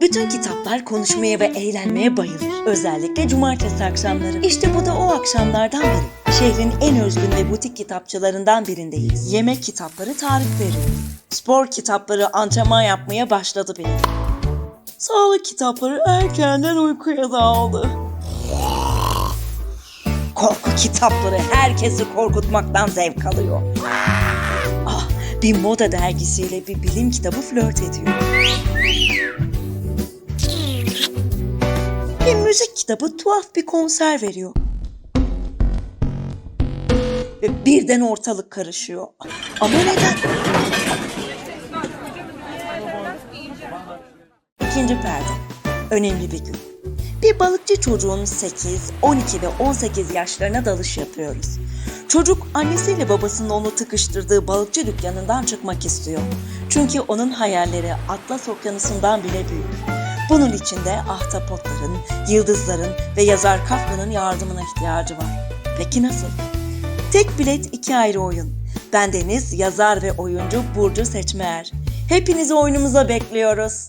Bütün kitaplar konuşmaya ve eğlenmeye bayılır. Özellikle cumartesi akşamları. İşte bu da o akşamlardan biri. Şehrin en özgün ve butik kitapçılarından birindeyiz. Yemek kitapları tarif veriyor. Spor kitapları antrenman yapmaya başladı bile. Sağlık kitapları erkenden uykuya daldı. Korku kitapları herkesi korkutmaktan zevk alıyor. Ah, bir moda dergisiyle bir bilim kitabı flört ediyor. Müzik kitabı tuhaf bir konser veriyor. Ve birden ortalık karışıyor. Ama neden? İkinci perde. Önemli bir gün. Bir balıkçı çocuğun 8, 12 ve 18 yaşlarına dalış yapıyoruz. Çocuk annesiyle babasının onu tıkıştırdığı balıkçı dükkanından çıkmak istiyor. Çünkü onun hayalleri Atlas Okyanusu'ndan bile büyük. Bunun için de ahtapotların, yıldızların ve yazar Kafka'nın yardımına ihtiyacı var. Peki nasıl? Tek bilet iki ayrı oyun. Ben Deniz, yazar ve oyuncu Burcu Seçmeer. Hepinizi oyunumuza bekliyoruz.